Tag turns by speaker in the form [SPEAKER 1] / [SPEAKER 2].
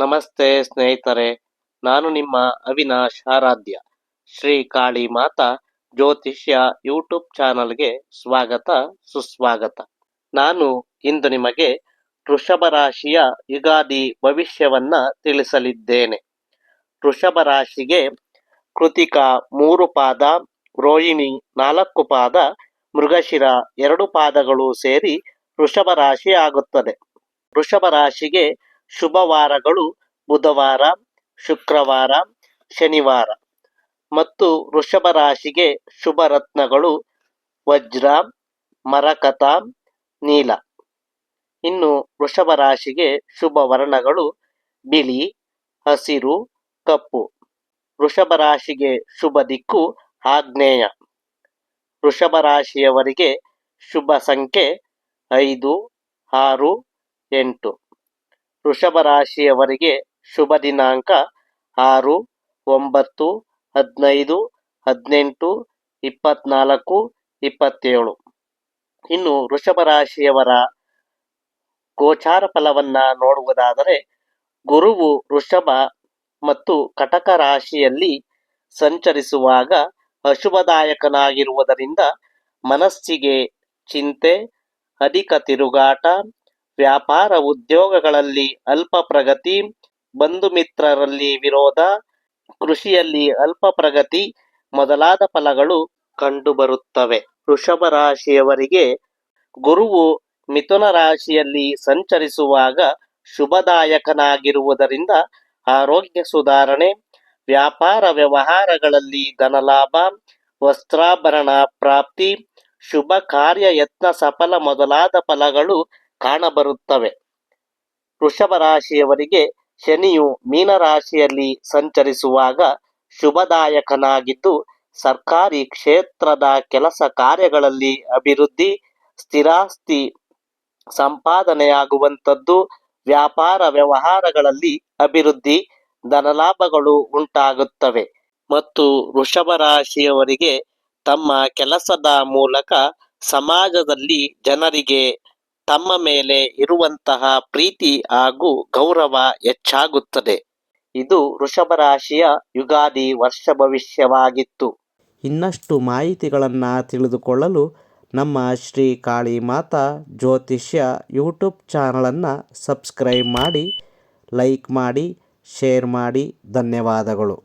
[SPEAKER 1] ನಮಸ್ತೆ ಸ್ನೇಹಿತರೆ, ನಾನು ನಿಮ್ಮ ಅವಿನಾಶ್ ಆರಾಧ್ಯ. ಶ್ರೀ ಕಾಳಿ ಮಾತಾ ಜ್ಯೋತಿಷ್ಯ ಯೂಟ್ಯೂಬ್ ಚಾನಲ್ಗೆ ಸ್ವಾಗತ, ಸುಸ್ವಾಗತ. ನಾನು ಇಂದು ನಿಮಗೆ ವೃಷಭ ರಾಶಿಯ ಯುಗಾದಿ ಭವಿಷ್ಯವನ್ನ ತಿಳಿಸಲಿದ್ದೇನೆ. ವೃಷಭ ರಾಶಿಗೆ ಕೃತಿಕ ಮೂರು ಪಾದ, ರೋಹಿಣಿ ನಾಲ್ಕು ಪಾದ, ಮೃಗಶಿರ ಎರಡು ಪಾದಗಳು ಸೇರಿ ವೃಷಭ ರಾಶಿ ಆಗುತ್ತದೆ. ವೃಷಭ ರಾಶಿಗೆ ಶುಭವಾರಗಳು. ಬುಧವಾರ, ಶುಕ್ರವಾರ, ಶನಿವಾರ. ಮತ್ತು ವೃಷಭ ರಾಶಿಗೆ ಶುಭ ರತ್ನಗಳು ವಜ್ರ, ಮರಕತ, ನೀಲ. ಇನ್ನು ವೃಷಭ ರಾಶಿಗೆ ಶುಭ ವರ್ಣಗಳು ಬಿಳಿ, ಹಸಿರು, ಕಪ್ಪು. ವೃಷಭ ರಾಶಿಗೆ ಶುಭ ದಿಕ್ಕು ಆಗ್ನೇಯ ವೃಷಭ ರಾಶಿಯವರಿಗೆ ಶುಭ ಸಂಖ್ಯೆ ಐದು, ಆರು, ಎಂಟು. ವೃಷಭ ರಾಶಿಯವರಿಗೆ ಶುಭ ದಿನಾಂಕ ಆರು, ಒಂಬತ್ತು, ಹದಿನೈದು, ಹದಿನೆಂಟು, ಇಪ್ಪತ್ನಾಲ್ಕು, ಇಪ್ಪತ್ತೇಳು. ಇನ್ನು ವೃಷಭ ರಾಶಿಯವರ ಗೋಚಾರ ಫಲವನ್ನು ನೋಡುವುದಾದರೆ ಗುರುವು ವೃಷಭ ಮತ್ತು ಕಟಕ ರಾಶಿಯಲ್ಲಿ ಸಂಚರಿಸುವಾಗ ಅಶುಭದಾಯಕನಾಗಿರುವುದರಿಂದ ಮನಸ್ಸಿಗೆ ಚಿಂತೆ, ಅಧಿಕ ತಿರುಗಾಟ ವ್ಯಾಪಾರ ಉದ್ಯೋಗಗಳಲ್ಲಿ ಅಲ್ಪ ಪ್ರಗತಿ, ಬಂಧು ಮಿತ್ರರಲ್ಲಿ ವಿರೋಧ, ಕೃಷಿಯಲ್ಲಿ ಅಲ್ಪ ಪ್ರಗತಿ ಮೊದಲಾದ ಫಲಗಳು ಕಂಡುಬರುತ್ತವೆ. ವೃಷಭ ರಾಶಿಯವರಿಗೆ ಗುರುವು ಮಿಥುನ ರಾಶಿಯಲ್ಲಿ ಸಂಚರಿಸುವಾಗ ಶುಭದಾಯಕನಾಗಿರುವುದರಿಂದ ಆರೋಗ್ಯ ಸುಧಾರಣೆ, ವ್ಯಾಪಾರ ವ್ಯವಹಾರಗಳಲ್ಲಿ ಧನಲಾಭ, ವಸ್ತ್ರಾಭರಣ ಪ್ರಾಪ್ತಿ, ಶುಭ ಕಾರ್ಯ ಯತ್ನ ಸಫಲ ಮೊದಲಾದ ಫಲಗಳು ಕಾಣಬರುತ್ತವೆ. ವೃಷಭ ರಾಶಿಯವರಿಗೆ ಶನಿಯು ಮೀನರಾಶಿಯಲ್ಲಿ ಸಂಚರಿಸುವಾಗ ಶುಭದಾಯಕನಾಗಿದ್ದು, ಸರ್ಕಾರಿ ಕ್ಷೇತ್ರದ ಕೆಲಸ ಕಾರ್ಯಗಳಲ್ಲಿ ಅಭಿವೃದ್ಧಿ, ಸ್ಥಿರಾಸ್ತಿ ಸಂಪಾದನೆಯಾಗುವಂಥದ್ದು, ವ್ಯಾಪಾರ ವ್ಯವಹಾರಗಳಲ್ಲಿ ಅಭಿವೃದ್ಧಿ, ಧನಲಾಭಗಳು ಉಂಟಾಗುತ್ತವೆ. ಮತ್ತು ವೃಷಭ ರಾಶಿಯವರಿಗೆ ತಮ್ಮ ಕೆಲಸದ ಮೂಲಕ ಸಮಾಜದಲ್ಲಿ ಜನರಿಗೆ ತಮ್ಮ ಮೇಲೆ ಇರುವಂತಹ ಪ್ರೀತಿ ಹಾಗೂ ಗೌರವ ಹೆಚ್ಚಾಗುತ್ತದೆ. ಇದು ವೃಷಭ ರಾಶಿಯ ಯುಗಾದಿ ವರ್ಷ ಭವಿಷ್ಯವಾಗಿತ್ತು.
[SPEAKER 2] ಇನ್ನಷ್ಟು ಮಾಹಿತಿಗಳನ್ನು ತಿಳಿದುಕೊಳ್ಳಲು ನಮ್ಮ ಶ್ರೀ ಕಾಳಿ ಮಾತಾ ಜ್ಯೋತಿಷ್ಯ ಯೂಟ್ಯೂಬ್ ಚಾನಲನ್ನು ಸಬ್ಸ್ಕ್ರೈಬ್ ಮಾಡಿ, ಲೈಕ್ ಮಾಡಿ, ಶೇರ್ ಮಾಡಿ. ಧನ್ಯವಾದಗಳು.